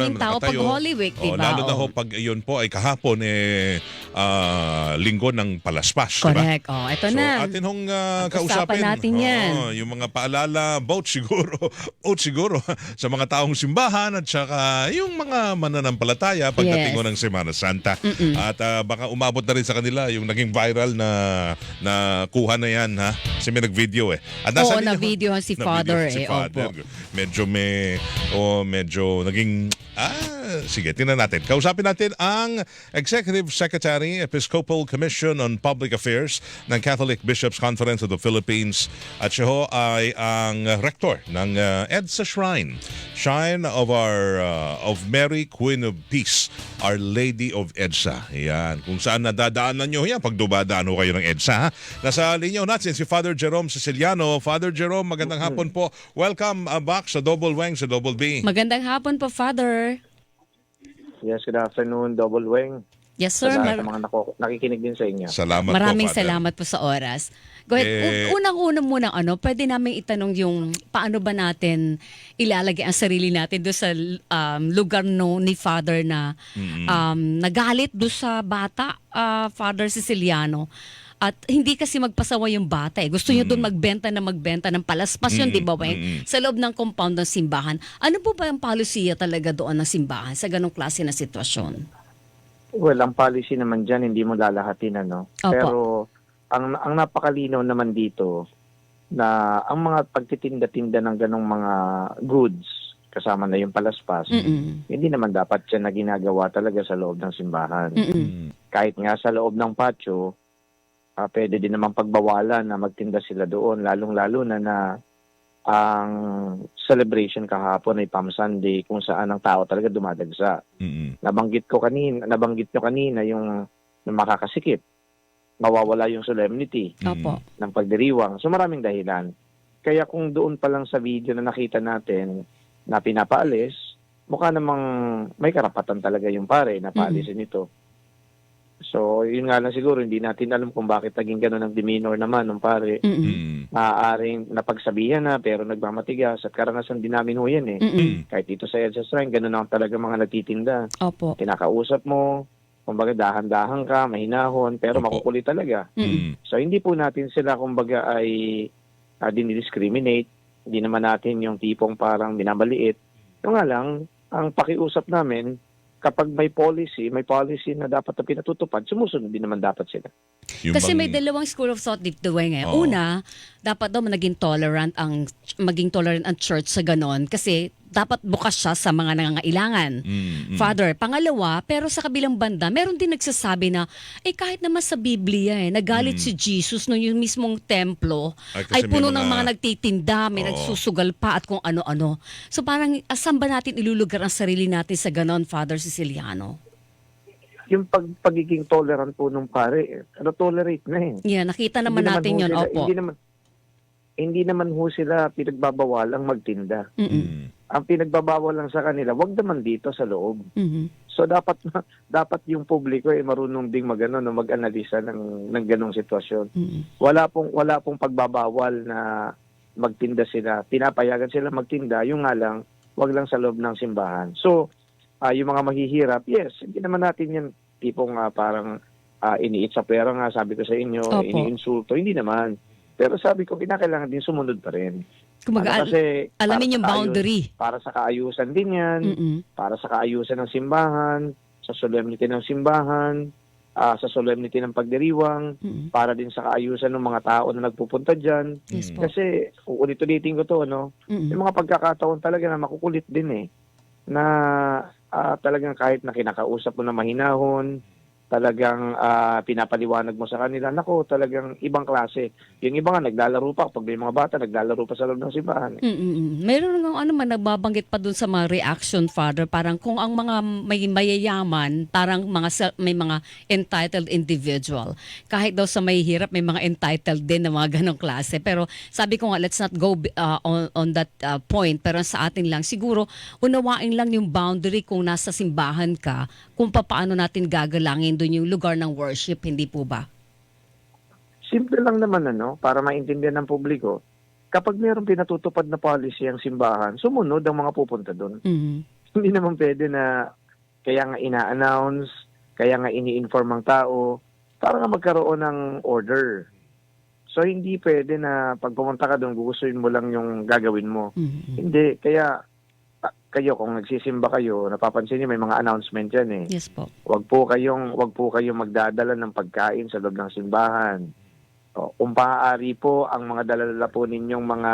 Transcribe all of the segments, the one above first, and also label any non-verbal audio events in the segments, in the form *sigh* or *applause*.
Yung tao pag nakatayo. Holy Week, Oh, diba? lalo na Oh. ho pag yun po ay kahapon eh ah, linggo ng palaspas, diba? Correct. Oh, ito So, na. atin hong Pag-usapan kausapin. natin yan. Oo, yung mga paalala, both siguro, *laughs* both siguro sa mga taong simbahan at saka yung mga mananampalataya pagdating Yes. ng Semana Santa. At ah, baka umabot na rin sa kanila yung naging viral na na kuha na yan ha. Kasi may nag-video eh. At Oo, linya- na-videohan si na-video Father si eh, Father. opo. Medyo may, oh, medyo naging, ah, sige, tingnan natin. Kausapin natin ang Executive Secretary, Episcopal Commission on Public Affairs ng Catholic Bishops Conference of the Philippines. At siya ho ay ang rector ng uh, EDSA Shrine. Shrine of our, uh, of Mary, Queen of Peace, Our Lady of EDSA. Yan. Kung saan nadadaanan nyo yan pag dumadaan ho kayo ng EDSA. Ha? Nasa linya ho natin si Father Jerome Siciliano. Father Jerome, magandang hapon po. Welcome uh, back sa Double Wang, sa Double B. Magandang hapon po, Father. Yes, good afternoon, Double Wing. Yes, Sa sir. lahat Mar- ng mga nako- nakikinig din sa inyo. Salamat maraming po, Father. salamat po sa oras. Go ahead. Eh, Un- Unang-unang muna, ano, pwede namin itanong yung paano ba natin ilalagay ang sarili natin doon sa um, lugar no, ni Father na um, nagalit doon sa bata, ah, Father Siciliano. At hindi kasi magpasawa yung bata eh. Gusto niyo doon magbenta na magbenta ng palaspas yun, di ba, Weng? Sa loob ng compound ng simbahan. Ano po ba ang palusiya talaga doon ng simbahan sa ganong klase na sitwasyon? Well, ang policy naman dyan, hindi mo lalahatin, ano. Opo. Pero ang, ang napakalinaw naman dito, na ang mga pagtitinda-tinda ng ganong mga goods, kasama na yung palaspas, Mm-mm. hindi naman dapat siya na ginagawa talaga sa loob ng simbahan. Mm-mm. Mm. Kahit nga sa loob ng patio, ah, pwede din naman pagbawalan na magtinda sila doon, lalong-lalo na na ang celebration kahapon ay Palm Sunday kung saan ang tao talaga dumadagsa. Mm-mm. nabanggit ko kanina, nabanggit nyo kanina yung, yung makakasikip. Mawawala yung solemnity Opo. ng pagdiriwang. So maraming dahilan. Kaya kung doon pa lang sa video na nakita natin na pinapaalis, mukha namang may karapatan talaga yung pare na paalisin ito. So, yun nga lang siguro, hindi natin alam kung bakit naging ganun ang demeanor naman ng pare. Mm-mm. Mm. Maaaring napagsabihan na pero nagmamatigas at karanasan din namin ho yan eh. Mm-mm. Kahit dito sa EDSA Shrine, ganun ang talaga mga nagtitinda. Opo. kinakausap mo, kumbaga dahan-dahan ka, mahinahon, pero Opo. makukulit talaga. Mm-mm. Mm. So hindi po natin sila kumbaga ay uh, dinidiscriminate, hindi naman natin yung tipong parang minamaliit. Yung nga lang, ang pakiusap namin, kapag may policy, may policy na dapat na pinatutupad, sumusunod din naman dapat sila. Yung Kasi bang- may dalawang school of thought dito eh. Oo. Una, dapat daw maging tolerant ang maging tolerant ang church sa ganon kasi dapat bukas siya sa mga nangangailangan. Mm, mm. Father, pangalawa, pero sa kabilang banda, meron din nagsasabi na, eh kahit naman sa Biblia eh, nagalit si Jesus nung yung mismong templo Mm. Ay, ay puno ng mga- mga nagtitinda, may Oo. nagsusugal pa at kung ano-ano. So parang, asan ba natin ilulugar ang sarili natin sa ganon, Father Siciliano? Yung pag, pagiging tolerant po nung pare, ano tolerate na eh. Yeah, nakita naman Hindi natin ho yun. sila- Opo. Hindi naman, hindi naman ho sila pinagbabawal ang magtinda. Mm-mm. Ang pinagbabawal lang sa kanila, wag naman dito sa loob. Mhm. So dapat *laughs* dapat yung publiko ay marunong ding magano no mag-analisa ng ng ganong sitwasyon. Mm-mm. Wala pong wala pong pagbabawal na magtinda sila. Pinapayagan sila magtinda, yung nga lang wag lang sa loob ng simbahan. So ah, yung mga mahihirap, yes, hindi naman natin yan tipong ah, parang ah, iniit sa pera nga sabi ko sa inyo, Opo. iniinsulto, hindi naman. Pero sabi ko, kinakailangan din sumunod pa rin. Kumbaga, Ano, kasi alamin yung kaayus- boundary. para sa kaayusan din yan Mm-mm. para sa kaayusan ng simbahan, sa solemnity ng simbahan, ah, sa solemnity ng pagdiriwang, Mm-mm. para din sa kaayusan ng mga tao na nagpupunta dyan. Yes po. Kasi, uulit-ulitin ko to, no? Mm-mm. Yung mga pagkakataon talaga na makukulit din eh. Na ah, talagang kahit na kinakausap mo na mahinahon, talagang ah, pinapaliwanag mo sa kanila, nako, talagang ibang klase. Yung iba nga, naglalaro pa. Pag may mga bata, naglalaro pa sa loob ng simbahan. Mm-mm. Meron nga ano man nagbabanggit pa dun sa mga reaction father parang kung ang mga may mayayaman parang mga may mga entitled individual kahit daw sa may hirap may mga entitled din na mga ganong klase pero sabi ko nga let's not go uh, on, on that uh, point pero sa atin lang siguro unawain lang yung boundary kung nasa simbahan ka kung paano natin gagalangin dun yung lugar ng worship hindi po ba Simple lang naman ano, para maintindihan ng publiko. Kapag mayroong pinatutupad na policy ang simbahan, sumunod ang mga pupunta doon. Mhm. hindi naman pwede na kaya nga ina-announce, kaya nga ini-inform ang tao, para nga magkaroon ng order. So hindi pwede na pag pumunta ka doon, gugustuhin mo lang yung gagawin mo. Mhm. Hindi, kaya kayo kung nagsisimba kayo, napapansin niyo may mga announcement yan eh. Yes po. Wag po kayong wag po kayong magdadala ng pagkain sa loob ng simbahan. O, kung maaari po ang mga dalala po ninyong mga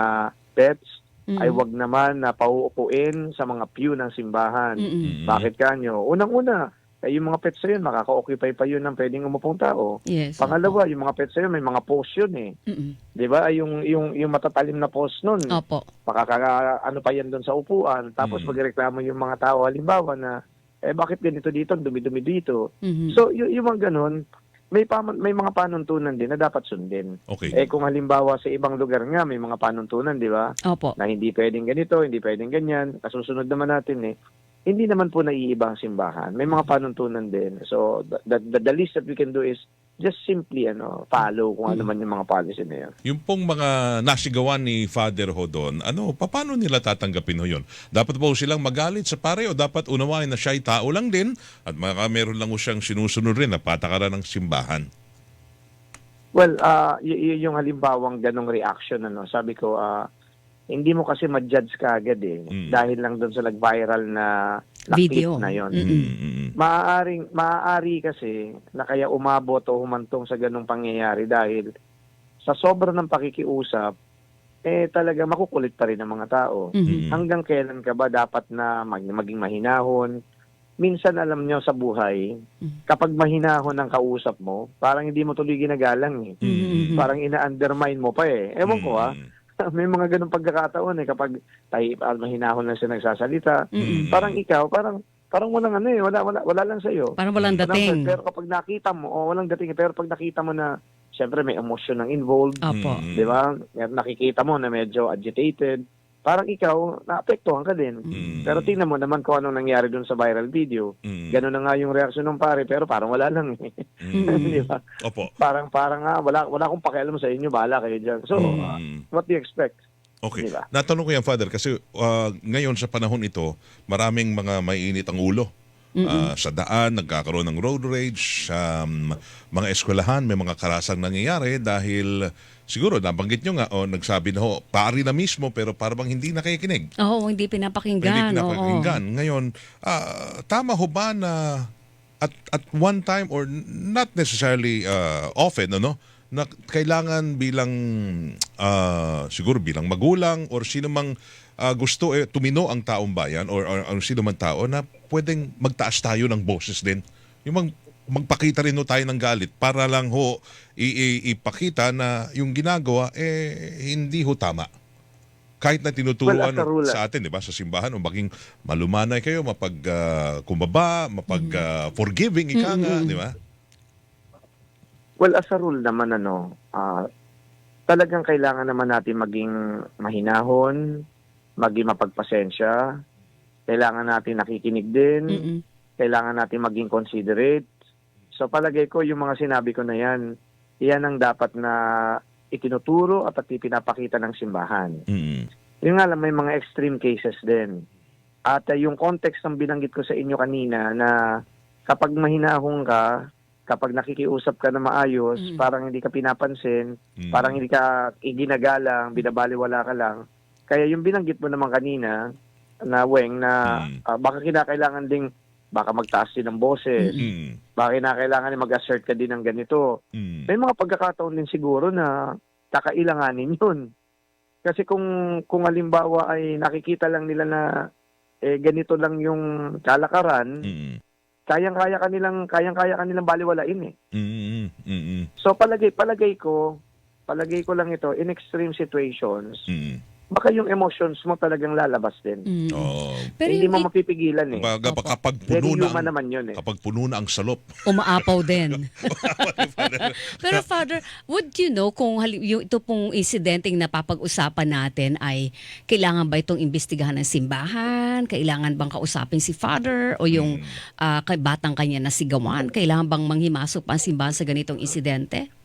pets Mhm. ay wag naman na pauupuin sa mga pew ng simbahan. Mhm. Mm. Bakit kanyo? Unang-una, eh, yung mga pets yun, makaka-occupy pa yun ng pwedeng umupong tao. Yes. Pangalawa, yung mga pets yun, may mga post yun eh. Mhm. Di ba? Yung, yung, yung matatalim na post nun, Opo. makaka, ano pa yan doon sa upuan. Tapos Mm. magreklamo yung mga tao, halimbawa na, eh bakit ganito dito, dumi-dumi dito. Mhm. So, y- yung mga ganun, may, pam- may mga panuntunan din na dapat sundin. Okay. Eh kung halimbawa sa ibang lugar nga, may mga panuntunan, di ba? Opo. Na hindi pwedeng ganito, hindi pwedeng ganyan. Kasusunod naman natin eh. Hindi naman po naiiba ang simbahan. May mga panuntunan din. So, the, the, the least that we can do is just simply ano follow kung ano man yung mga policy na yun. Yung pong mga nasigawan ni Father ho doon, ano, paano nila tatanggapin ho yun? Dapat ba silang magalit sa pare o dapat unawain na siya'y tao lang din at maka meron lang siyang sinusunod rin na patakaran ng simbahan? Well, ah y- y- yung halimbawang ganong reaction ano, sabi ko ah hindi mo kasi ma-judge kaagad eh Mm. dahil lang doon sa nag-viral na, na Video. na yon. Mm. Mm, mm, mm. Maaaring maaari kasi na kaya umabot o humantong sa ganong pangyayari dahil sa sobra ng pakikiusap eh talaga makukulit pa rin ang mga tao. Mhm. Hanggang kailan ka ba dapat na mag- maging mahinahon? Minsan alam nyo sa buhay, Mm. kapag mahinahon ang kausap mo, parang hindi mo tuloy ginagalang eh. Mhm. Parang ina-undermine mo pa eh. Ewan ko ah, Mm, *laughs* may mga ganong pagkakataon eh kapag tayo ah, mahinahon lang siya nagsasalita. Mhm. Parang ikaw, parang parang walang ano eh, wala wala wala lang sa iyo. Parang walang dating. Pero kapag nakita mo, oh, walang dating eh, pero pag nakita mo na syempre may emotion ang involved, Opo. di ba? Nakikita mo na medyo agitated, parang ikaw naapektuhan ka din. mm, Pero tingnan mo naman kung anong nangyari dun sa viral video. mm, Ganun na nga yung reaksyon ng pare, pero parang wala lang eh. mm. *laughs* Di ba? Opo. Parang parang ah, wala wala akong pakialam sa inyo, bahala kayo diyan. So, Mm. Mm. what do you expect? Okay. Diba? Natanong ko yan, Father, kasi uh, ngayon sa panahon ito, maraming mga mainit ang ulo. Uh, sa daan, nagkakaroon ng road rage, sa um, mga eskwelahan, may mga karasang nangyayari dahil siguro nabanggit nyo nga, o nagsabi na ho, pari na mismo pero parang hindi nakikinig. Oo, hindi pinapakinggan. Hindi oo. pinapakinggan. Ngayon, ah, tama ho ba na at at one time or not necessarily ah, often ano na kailangan bilang ah, siguro bilang magulang or sino mang ah, gusto eh, tumino ang taong bayan or, or, or sino man tao na pwedeng magtaas tayo ng boses din. Yung mag, magpakita rin ho tayo ng galit para lang ho i- i- ipakita na yung ginagawa eh hindi ho tama kahit na tinuturuan Well, sa atin, di ba, sa simbahan, o maging malumanay kayo, mapag ah, kumbaba, mapag ah, forgiving, ika nga, Mm-mm. di ba? Well, as a rule naman ano, ah, talagang kailangan naman natin maging mahinahon, maging mapagpasensya, kailangan natin nakikinig din, Mm-mm. kailangan natin maging considerate. So palagay ko yung mga sinabi ko na yan, yan ang dapat na itinuturo at at ipinapakita ng simbahan. Mm. Yung nga lang, may mga extreme cases din. At uh, yung context ng binanggit ko sa inyo kanina na kapag mahinahong ka, kapag nakikiusap ka na maayos, Mm. parang hindi ka pinapansin, Mm. parang hindi ka iginagalang, binabaliwala ka lang. Kaya yung binanggit mo naman kanina, na Weng, na Mm. ah, baka kinakailangan ding, baka magtaas din ng boses, Mm. baka kinakailangan mag-assert ka din ng ganito. Mm. May mga pagkakataon din siguro na kakailanganin yun. Kasi kung kung halimbawa ay nakikita lang nila na eh, ganito lang yung kalakaran, Mm. kayang-kaya kanilang kayang-kaya kanilang baliwalain eh. Mm. Mm. So palagay palagay ko, palagay ko lang ito in extreme situations, Mm. Baka yung emotions mo talagang lalabas din. Mm. Oh. Pero Hindi yung mo mapipigilan eh. Kumbaga, Opo. kapag Very puno na human ang, naman yun eh. kapag puno na ang salop. umaapaw din. *laughs* Pero Father, would you know kung hali- yung ito pong insidenteng napapag-usapan natin ay kailangan ba itong imbestigahan ng simbahan? Kailangan bang kausapin si Father o yung ah, kay batang kanya na sigawan? Kailangan bang manghimasok pa ang simbahan sa ganitong insidente?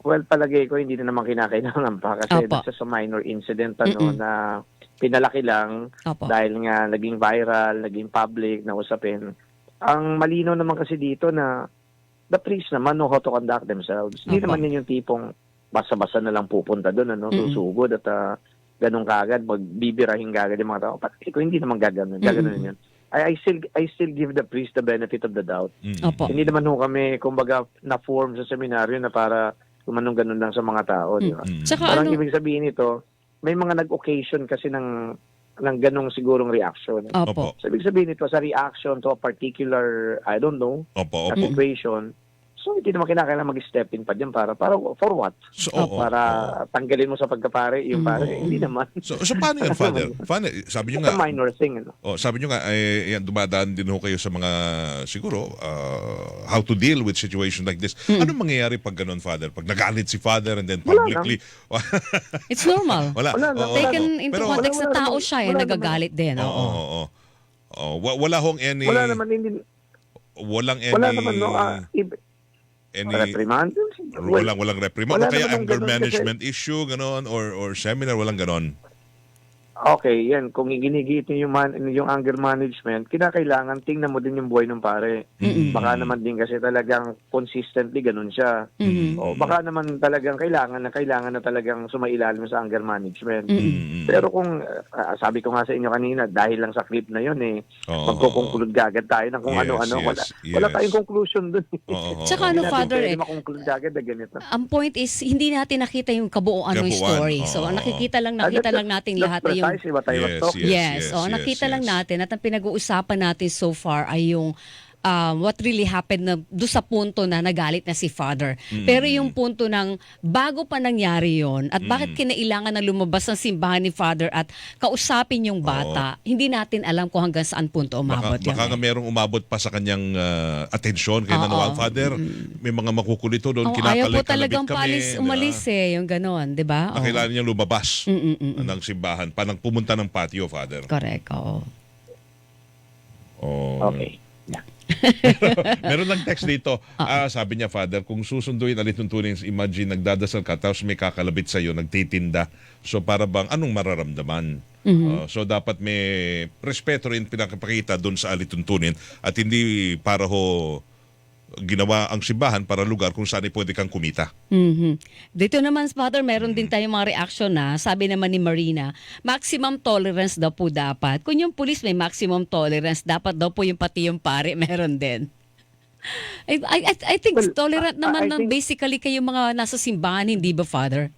Well, palagay ko hindi na naman kinakailangan pa kasi Opo. that's just a minor incident ano Mm-mm. na pinalaki lang Opo. dahil nga naging viral, naging public, na usapin. Ang malinaw naman kasi dito na the priests naman know how to conduct themselves. Hindi Opo. naman yun yung tipong basta-basta na lang pupunta doon, ano, Mm-mm. susugod at ah, ganun kagad, magbibirahin kagad yung mga tao. Pati ko hindi naman gaganon, gaganon Mm-mm. yun. I, I still I still give the priest the benefit of the doubt. Mm. Opo. Hindi naman ho kami, kumbaga, na-form sa seminaryo na para gumanong ganun lang sa mga tao, di ba? Mm. Tsaka Parang ano, ibig sabihin nito, may mga nag-occasion kasi ng ng ganong sigurong reaction. opo. So, ibig sabihin nito, sa reaction to a particular, I don't know, Opo, opo. situation, so hindi naman kinakailangan mag-step in pa dyan para, para for what? So, oo, para oo. tanggalin mo sa pagkapare, yung Mm. pare, Oo. hindi naman. So, so paano yan, Father? Paano, sabi nyo It's a nga, minor thing. Ano? oh, sabi nyo nga, eh, yan, dumadaan din ho kayo sa mga, siguro, uh, how to deal with situation like this. Anong mangyayari pag ganun, Father? Pag nagalit si Father and then Wala publicly, *laughs* It's normal. wala. Wala. Wala Taken lang. into Pero- context na Wala- wala tao naman- siya, eh, nagagalit din. Oo, Oo. oo, oo. Oh, wa- wala hong any, Wala naman, hindi, walang any, wala naman, no, ah, if, any, reprimand. walang, walang reprimand, o wala kaya naman anger ganun kasi- management issue, ganon, or, or seminar, walang ganon. Okay, yan. Kung ginigit niyo yung, man, yung anger management, kinakailangan tingnan mo din yung buhay ng pare. Mm-mm. Baka naman din kasi talagang consistently ganun siya. Mhm. O baka naman talagang kailangan na kailangan na talagang sumailalim sa anger management. Mm. Mm-mm. Pero kung ah, sabi ko nga sa inyo kanina dahil lang sa clip na yun eh Oo, magko-conclude gagad tayo ng kung Yes, ano-ano yes, wala, yes. wala tayong conclusion doon. Oo, oo, Tsaka ano, Father, eh, makonclude agad na ganito. Ang point is, hindi natin nakita yung kabuuan ng Kabuuan, story. oo. So, ang nakikita lang, nakita lang natin lahat yung precisely what I was Yes, Yes, Yes, yes, oh, yes, nakita lang yes. natin at ang pinag-uusapan natin so far ay yung um, what really happened na do sa punto na nagalit na si father. Mm. Pero yung punto ng bago pa nangyari yon at bakit kinailangan na lumabas ng simbahan ni father at kausapin yung bata, hindi natin alam kung hanggang saan punto Baka, umabot baka nga eh. merong umabot pa sa kanyang ah, atensyon kay Oo. Nanual Father. May mga makukulito doon, Oh, ayaw po talagang kami. palis, umalis eh, yung ganon, di ba? Oo. kailangan niyang lumabas Mm, mm, mm, mm. ng simbahan, panang pumunta ng patio, Father. Correct, oo. Oh. Okay. Meron lang text dito. Ah, sabi niya, Father, kung susunduin alituntunin, imagine nagdadasal ka, tapos may kakalabit sa'yo, nagtitinda. So para bang, anong mararamdaman? Ah, so dapat may respeto rin pinakapakita doon sa alituntunin at hindi para ho ginawa ang simbahan para lugar kung saan ay pwede kang kumita. Mhm. Dito naman, Father, meron din tayong mga reaction na, sabi naman ni Marina, maximum tolerance daw po dapat. Kung yung pulis may maximum tolerance, dapat daw po yung pati yung pare *laughs* meron din. I, I, I- I think Well, tolerant I- naman I ng think- basically kayo mga nasa simbahan, hindi ba, Father?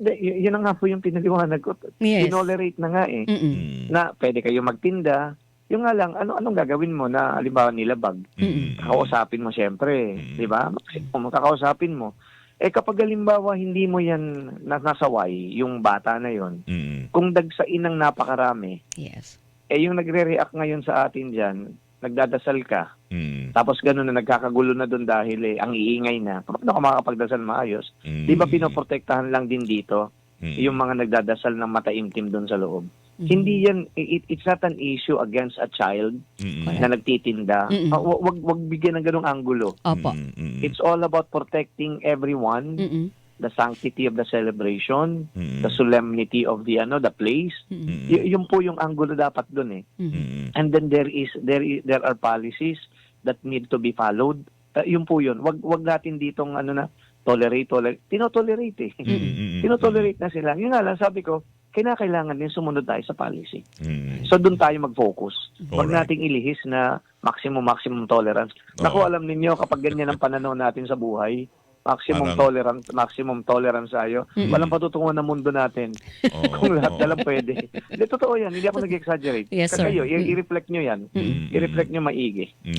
Y- yun na nga po yung pinaliwanag ko. Yes. Tinolerate na nga eh. Mm-mm. Mm. Na pwede kayo magtinda. Yung nga lang, ano anong gagawin mo na halimbawa nilabag? Mm. Kakausapin mo siyempre, Mm. di ba? Kung makakausapin mo. Eh kapag halimbawa hindi mo yan na- nasaway, yung bata na yon, Mm. kung dagsain ng napakarami, Yes. eh yung nagre-react ngayon sa atin dyan, nagdadasal ka, Mm. tapos gano'n na nagkakagulo na doon dahil eh, ang iingay na, paano ka makakapagdasal maayos? Mm. Di ba pinoprotektahan lang din dito Mm. yung mga nagdadasal ng mataimtim doon sa loob? Mhm. Hindi yan, it, it's not an issue against a child Mm. na nagtitinda. Mm-mm. Ah, wa- wag, wag bigyan ng ganong angulo. Opo. Mm. Mm. It's all about protecting everyone, Mm-mm. the sanctity of the celebration, Mm. the solemnity of the ano, the place. Mm-mm. Y- yun po yung angulo dapat doon eh. Mm-mm. Mm. And then there is there is, there are policies that need to be followed. Uh, yun po yun. Wag wag natin ditong ano na tolerate tolerate. Tinotolerate eh. Mm. Tinotolerate na sila. Yun nga lang sabi ko, kinakailangan din sumunod tayo sa policy. Mm. So doon tayo mag-focus. Huwag nating ilihis na maximum maximum tolerance. Oo. Naku, alam ninyo kapag ganyan ang pananaw natin sa buhay, maximum Parang- tolerance, maximum tolerance tayo. Walang patutungan ng mundo natin. Oo, *laughs* Kung lahat oo. na lang pwede. Hindi, totoo yan. Hindi ako nag-exaggerate. Yes, Kasi sir. kayo, i- Mm. i-reflect nyo yan. Mm. I-reflect nyo maigi. Mm.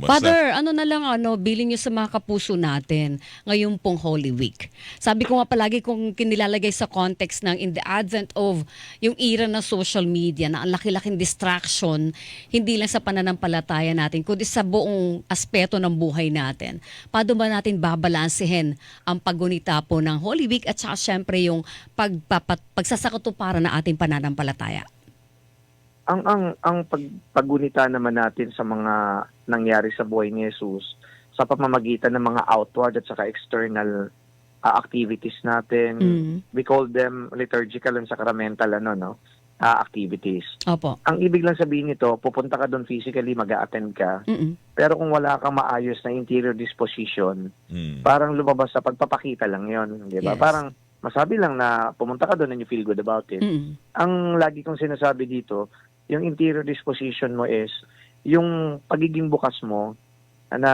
Basta- Father, ano na lang ano, bilin niyo sa mga kapuso natin ngayong pong Holy Week. Sabi ko nga palagi kung kinilalagay sa context ng in the advent of yung era ng social media na ang laki-laking distraction, hindi lang sa pananampalataya natin, kundi sa buong aspeto ng buhay natin. Paano ba natin babalansehin ang paggunita po ng Holy Week at saka syempre yung pagpapat, pagsasakatuparan ng ating pananampalataya? Ang ang ang pag, paggunita naman natin sa mga nangyari sa buhay ni Jesus sa pamamagitan ng mga outward at saka external ah, activities natin. Mm. We call them liturgical and sacramental ano no ah, activities. Opo. Ang ibig lang sabihin nito, pupunta ka doon physically, mag-attend ka. Mm-mm. Pero kung wala kang maayos na interior disposition, Mm. parang lumabas sa pagpapakita lang 'yon, 'di ba? Yes. Parang masabi lang na pumunta ka doon and you feel good about it. Mm-mm. Ang lagi kong sinasabi dito, yung interior disposition mo is yung pagiging bukas mo na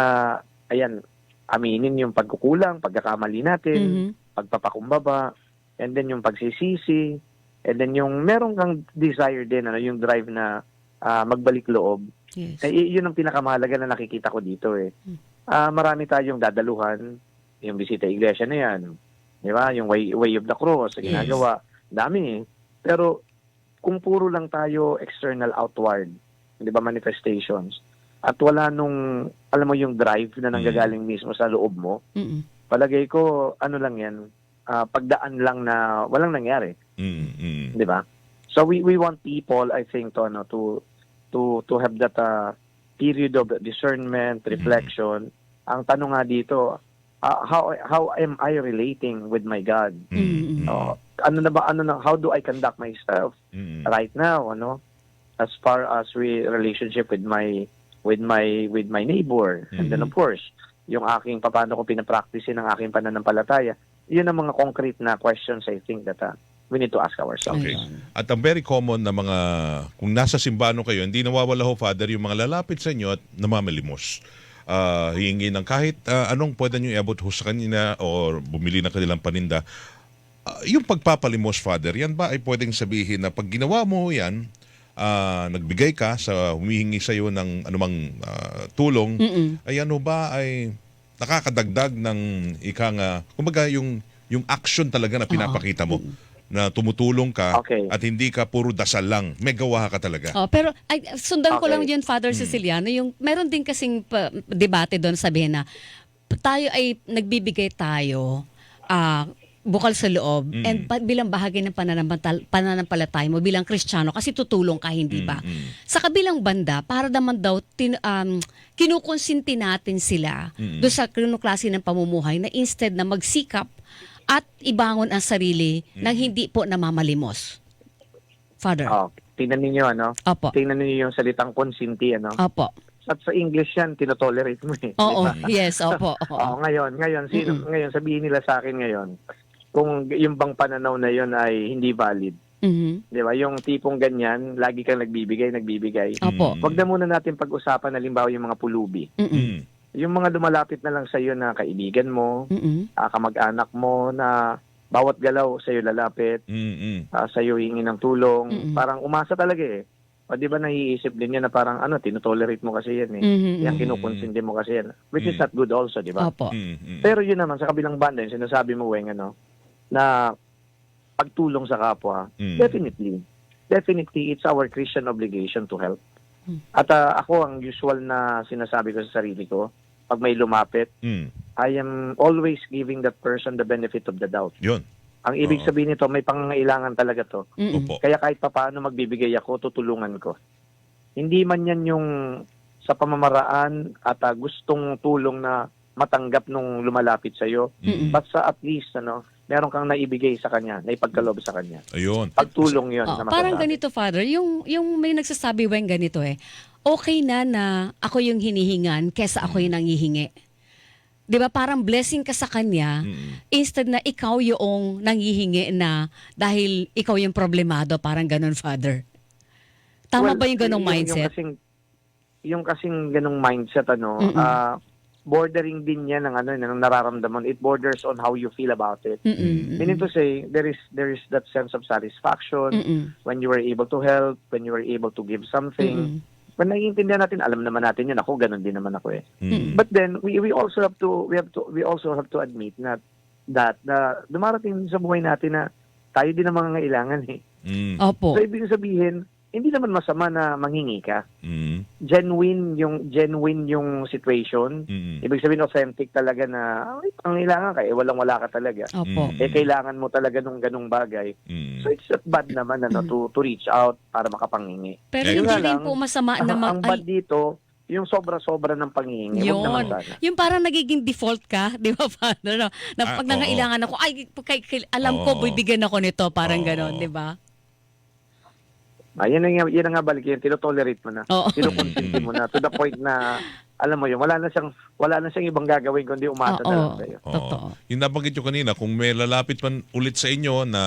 ayan, aminin yung pagkukulang, pagkakamali natin, Mhm. pagpapakumbaba, and then yung pagsisisi, and then yung meron kang desire din, ano, yung drive na ah, magbalik loob. Yes. Eh, yun ang pinakamahalaga na nakikita ko dito eh. Hmm. Ah, marami tayong dadaluhan, yung bisita iglesia na yan, di ba? Yung way, way of the cross, Yes. ginagawa, dami eh. Pero kung puro lang tayo external outward, di ba, manifestations, at wala nung, alam mo yung drive na nanggagaling mismo sa loob mo, Mm-mm. palagay ko, ano lang yan, ah, pagdaan lang na walang nangyari, Mm. Mm. di ba? So we we want people, I think, to ano, to to to have that ah, period of discernment, reflection. Ang tanong nga dito, ah, how how am I relating with my God? Mm. Mm. Oh, ano na ba ano na how do I conduct myself Mm. right now, ano? As far as we relationship with my with my with my neighbor. And then Mhm. of course, yung aking paano ko pinapractice ng aking pananampalataya. Yun ang mga concrete na questions I think that ah, we need to ask ourselves. Okay. At ang very common na mga, kung nasa simbano kayo, hindi nawawala ho, Father, yung mga lalapit sa inyo at namamalimos. Ah, hihingi ng kahit ah, anong pwede nyo iabot ho sa kanina o bumili ng kanilang paninda. Ah, yung pagpapalimos, Father, yan ba ay pwedeng sabihin na pag ginawa mo yan, ah, nagbigay ka sa humihingi sa iyo ng anumang ah, tulong, Mm-mm. ay ano ba ay nakakadagdag ng ika nga, kumbaga yung, yung action talaga na pinapakita mo na tumutulong ka Okay. at hindi ka puro dasal lang. May gawa ka talaga. Oh, pero ay, sundan ko Okay. lang yun, Father Siciliano, yung meron din kasing pa- debate doon sabihin na tayo ay nagbibigay tayo ah, bukal sa loob Mm. and pa- bilang bahagi ng pananampalataya mo bilang Kristiyano kasi tutulong ka, hindi ba? Mm, mm. Sa kabilang banda, para naman daw tin, um, kinukonsinti natin sila Mm. doon sa klase ng pamumuhay na instead na magsikap at ibangon ang sarili nang hindi po namamalimos. Father. Oh, tingnan niyo ano? Opo. Tingnan niyo yung salitang consinti ano? Opo. At sa English yan, tinotolerate mo eh. Oo, Di ba? yes, opo. *laughs* Oo, Oo. ngayon, ngayon, sino, Mm-mm. ngayon, sabihin nila sa akin ngayon, kung yung bang pananaw na yon ay hindi valid. Mhm. Di ba? Yung tipong ganyan, lagi kang nagbibigay, nagbibigay. Opo. Mm. Wag na muna natin pag-usapan, halimbawa yung mga pulubi. Mm-mm. Mm. Yung mga lumalapit na lang sa iyo na kaibigan mo, Mm-mm. ah, kamag-anak mo na bawat galaw sa iyo lalapit, Mm, mm. uh, sa iyo hingi ng tulong, Mm-mm. parang umasa talaga eh. O di ba naiisip din yan na parang ano, tinotolerate mo kasi yan eh. Mhm, Yan kinukonsindi mo kasi yan. Which is Mm. not good also, di ba? Opo. Mm, mm. Pero yun naman, sa kabilang banda, yung sinasabi mo, Weng, ano, na pagtulong sa kapwa, Mm. definitely. Definitely, it's our Christian obligation to help. Hmm. At ah, ako, ang usual na sinasabi ko sa sarili ko, pag may lumapit, Mm. I am always giving that person the benefit of the doubt. Yun. Ang ibig Oo. sabihin nito, may pangangailangan talaga to. Opo. Kaya kahit papaano magbibigay ako, tutulungan ko. Hindi man yan yung sa pamamaraan at ah, gustong tulong na matanggap nung lumalapit sa iyo, Mm-mm. but sa at least ano, meron kang naibigay sa kanya, naipagkaloob sa kanya. Ayun. Pagtulong 'yon Oh, na parang ganito, Father, yung, yung may nagsasabi, Weng, ganito eh, okay na na ako yung hinihingan kesa ako yung nangihingi. Di ba parang blessing ka sa kanya Mm. instead na ikaw yung nangihingi na dahil ikaw yung problemado, parang ganun, Father. Tama Well, ba yung ganong Yung mindset? kasing, yung kasing ganong mindset, ano, Mm-mm. ah, bordering din yan ng ano, ng nararamdaman. It borders on how you feel about it. Mm-mm. Meaning to say, there is there is that sense of satisfaction Mm-mm. when you were able to help, when you were able to give something. Mm-mm. When naiintindihan natin, alam naman natin yun. Ako, ganun din naman ako eh. Mm. But then we we also have to we have to we also have to admit na that na dumarating sa buhay natin na tayo din ang mga kailangan eh. Mm. Opo. So ibig sabihin, hindi naman masama na manghingi ka. Mm. Genuine yung genuine yung situation. Mm. Ibig sabihin authentic talaga na ay, pangailangan ka eh walang wala ka talaga. Opo. Mm. Eh kailangan mo talaga nung ganung bagay. Mm. So it's not bad naman ano to to reach out para makapanghingi. Pero Eh, hindi rin lang, po masama Ang, na mag... ang bad ay, dito, yung sobra-sobra ng pangihingi. Huwag naman Yun. sana. Yung parang nagiging default ka, *laughs* di ba, Father? No? Na Ah, pag oo. nangailangan ako, ay, kay, kay- alam ko, Oo. bibigyan ako nito. Parang Oo. ganon, di ba? Ah, yun, na nga, yun na nga balik yun. Tinotolerate mo na. Oo. *laughs* Tinukonsente mo na. To the point na, alam mo yun, wala na siyang, wala na siyang ibang gagawin kundi umasa na lang Oo. sa'yo. Oo. Totoo. Yung nabanggit nyo kanina, kung may lalapit man ulit sa inyo na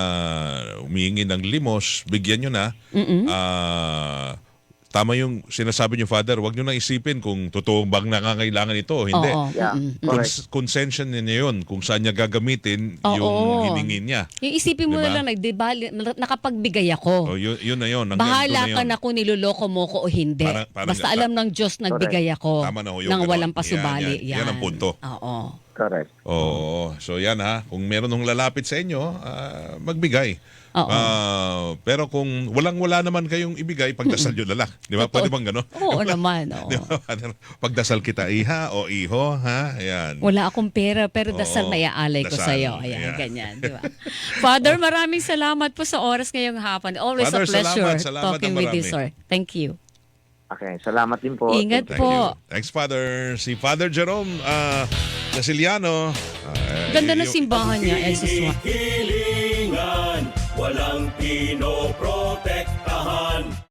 humihingi ng limos, bigyan nyo na. Ah, tama yung sinasabi nyo, Father, wag nyo na isipin kung totoo bang nakangailangan ito o hindi. Oo. Yeah. Cons- consensyon niya yun kung saan niya gagamitin Oo. yung hiningi niya. Yung isipin mo Diba? na lang, di ba, nakapagbigay ako. O, yun, yun na yun. Hanggang Bahala doon na ka yun. na kung niloloko mo ko o hindi. Parang- parang- Basta alam ng Diyos nagbigay ako Tama na ho yung nang ganon. walang pasubali. Yan, yan. Yan ang punto. Oo. Correct. Oo. So yan ha, kung meron nung lalapit sa inyo, ah, magbigay. Oo. Ah, pero kung walang-wala naman kayong ibigay, pagdasal *laughs* nyo na lang. Di ba? Pwede bang gano'n? Oo naman. *laughs* Oo. Di ba? Pagdasal kita, iha o iho, ha? Ayan. Wala akong pera pero dasal Oo, na iaalay ko dasal. sa iyo. Ayan, Ayan. ganyan, di ba? *laughs* Father, maraming salamat po sa oras ngayong hapon. Always Father, a pleasure salamat, salamat talking ng with you, marami. sir. Thank you. Okay, salamat din po. Ingat Thank po. you. Thanks, Father. Si Father Jerome uh, Casiliano. ah, Ganda ng yung- simbahan niya, Jesus. Hilingan, walang pinopro